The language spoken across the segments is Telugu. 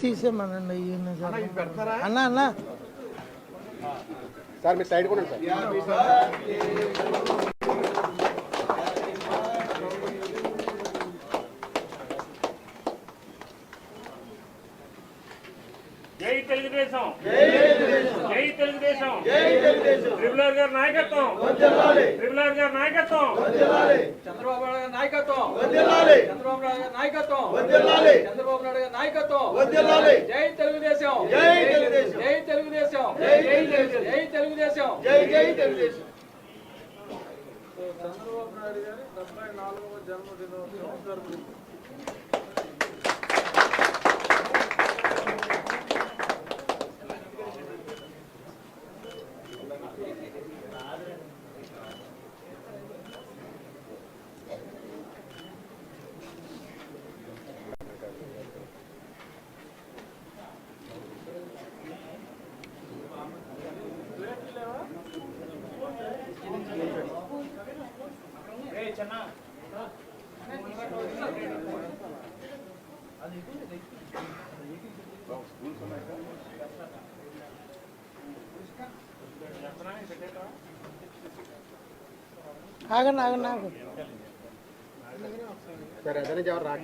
తీసేమనండి ఈయన అన్న అన్న సార్ మీరు సైడ్ కూడా సార్. జై తెలుగుదేశం జై తెలుగుదేశం ట్రిబులర్ గారి నాయకత్వం ట్రిబులర్ గారి నాయకత్వం చంద్రబాబు నాయుడు గారి నాయకత్వం చంద్రబాబు నాయుడు గారి నాయకత్వం చంద్రబాబు నాయుడు గారి నాయకత్వం జై తెలుగుదేశం జై తెలుగుదేశం జై తెలుగుదేశం జై తెలుగుదేశం జై తెలుగుదేశం జై జై తెలుగుదేశం చంద్రబాబు నాయుడు గారి డెబ్బై నాలుగవ జన్మదినోత్సవం జరుపుకుంటున్నాం ఆగండి ఆగండి ఆగండి. సరే అదే నుంచి ఎవరు రాక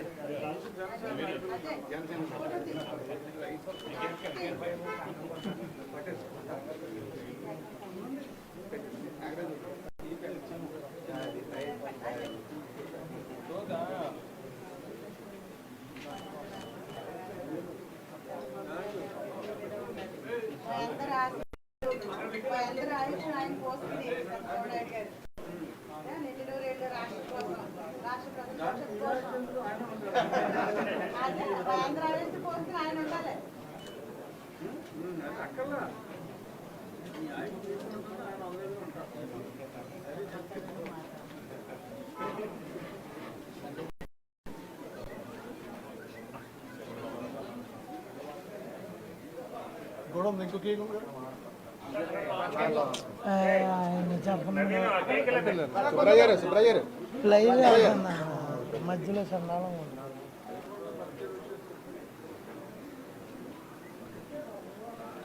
అందరూ ఆయుష్ ఆయన పోస్తుంది చంద్రబాబు నాయుడు గారు నిండు నూరేళ్ళు రాష్ట్ర కోసం రాష్ట్ర ప్రజల భవిష్యత్తు కోసం అదే అందరూ ఆయుష్ పోస్తుంది ఆయన ఉండాలి ఆ, ఆయన చెప్పండి సుబ్రయ్య గారు. సుబ్రయ్య గారు. లైవ్ వెళ్తున్నా మధ్యలో సండాలం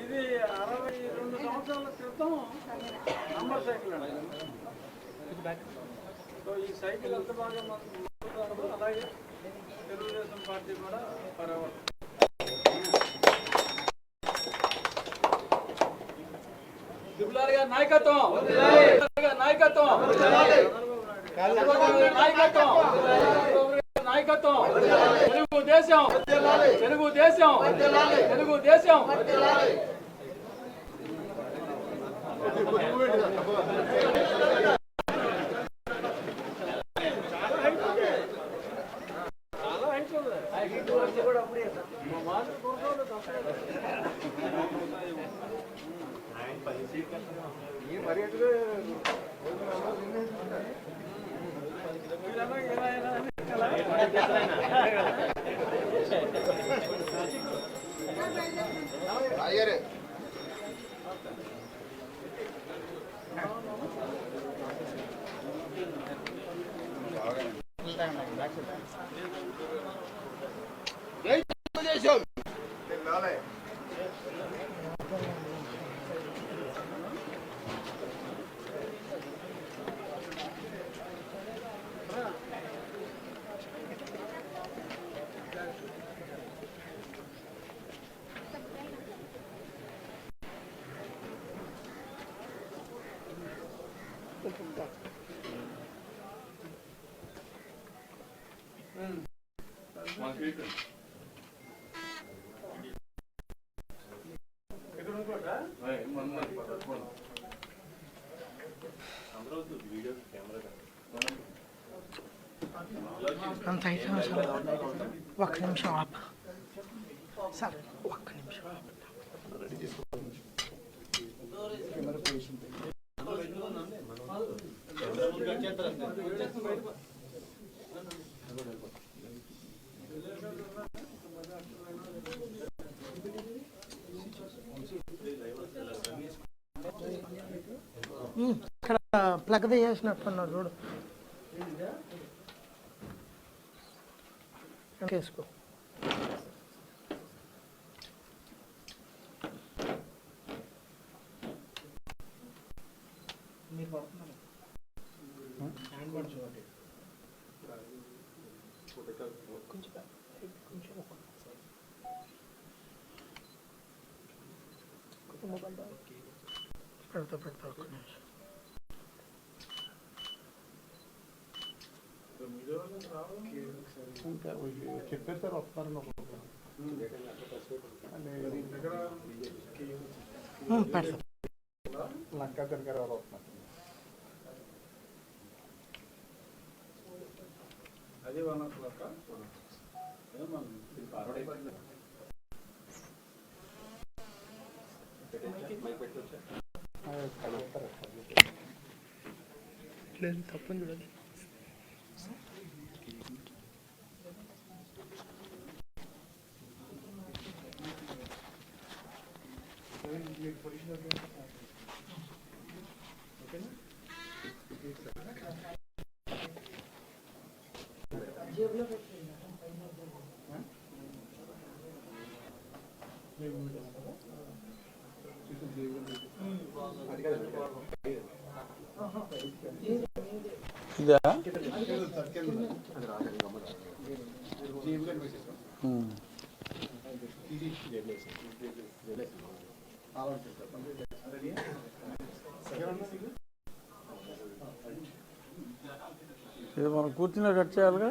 ఇది అరవై రెండు సంవత్సరాల క్రితం నంబర్ సైకిల్ సో ఈ సైకిల్ ఎంత బాగా మలుపుతారో అలాగే తెలుగుదేశం పార్టీ కూడా పర్యావరణం గారి నాయకత్వం. నాయకత్వం. నాయకత్వం. చంద్రబాబు గారి తెలుగు దేశం తెలుగు దేశం తెలుగు దేశం అంత అయితే ఒక్క నిమిషం ఆప. సార్ ఒక్క నిమిషం ఆప. ఇక్కడ ప్లగ్ తీసేసినట్టున్నాడు చూడు. వేసుకో. పెడతా పెడతా ఒక్క నిమిషం చెప్పారు సార్ వస్తారని ఉమ్, పెడతా లంకా కనకారు ఎవరు వస్తున్నారు లేదు తప్పని చూడాలి ఇదా ఇది మనం కూర్చున్నా కట్ చేయాలిగా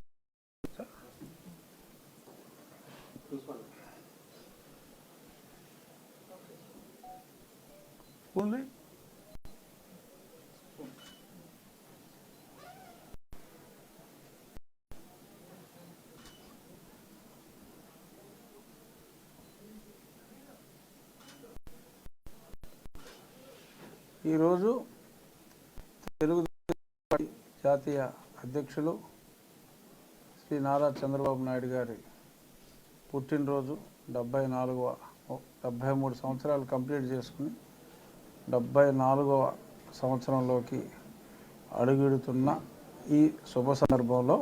ఈరోజు తెలుగుదేశం పార్టీ జాతీయ అధ్యక్షులు శ్రీ నారా చంద్రబాబు నాయుడు గారి పుట్టినరోజు డెబ్బై నాలుగవ డెబ్బై మూడు సంవత్సరాలు కంప్లీట్ చేసుకుని డెబ్బై నాలుగవ సంవత్సరంలోకి అడుగుడుతున్న ఈ శుభ సందర్భంలో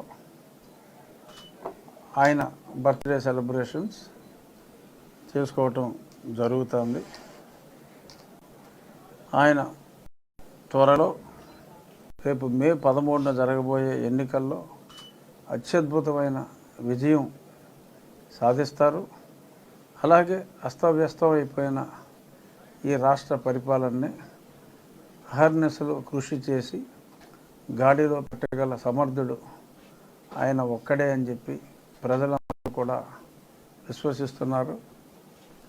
ఆయన బర్త్డే సెలబ్రేషన్స్ చేసుకోవటం జరుగుతుంది. ఆయన త్వరలో రేపు మే పదమూడున జరగబోయే ఎన్నికల్లో అత్యద్భుతమైన విజయం సాధిస్తారు. అలాగే అస్తవ్యస్తమైపోయిన ఈ రాష్ట్ర పరిపాలనని అహర్నిశలు కృషి చేసి గాడిలో పెట్టగల సమర్థుడు ఆయన ఒక్కడే అని చెప్పి ప్రజలందరూ కూడా విశ్వసిస్తున్నారు.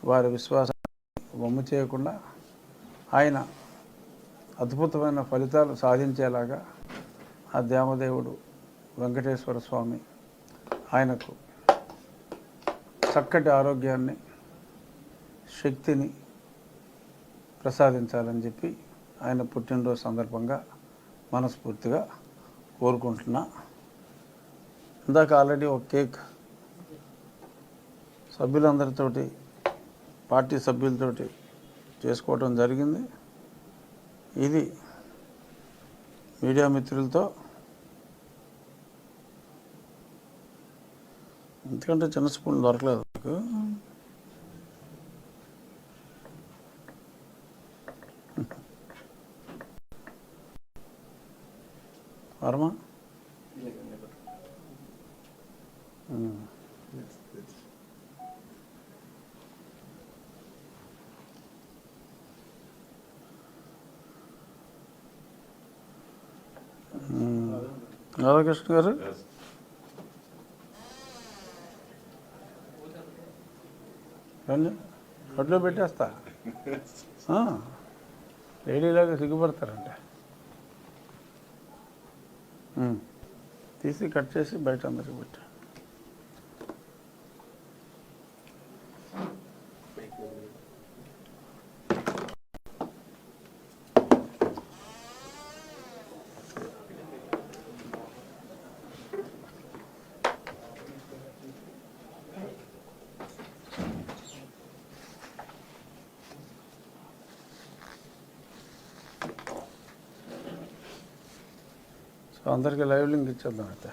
వారి విశ్వాసాన్ని వమ్ము చేయకుండా ఆయన అద్భుతమైన ఫలితాలు సాధించేలాగా ఆ దేవదేవుడు వెంకటేశ్వర స్వామి ఆయనకు చక్కటి ఆరోగ్యాన్ని శక్తిని ప్రసాదించాలని చెప్పి ఆయన పుట్టినరోజు సందర్భంగా మనస్ఫూర్తిగా కోరుకుంటున్నా. ఇందాక ఆల్రెడీ ఒక కేక్ సభ్యులందరితోటి పార్టీ సభ్యులతోటి చేసుకోవటం జరిగింది. ఇది మీడియా మిత్రులతో ఎందుకంటే చిన్న స్పూన్ దొరకలేదు నాకు. రాధాకృష్ణ గారు? రండి. ఒట్లో పెట్టేస్తా. లేడీలాగా సిగ్గుపడతారంట. తీసి కట్ చేసి బయట అందరికి పెట్టా. సో అందరికీ లైవ్ లింక్ ఇచ్చేద్దాం అయితే.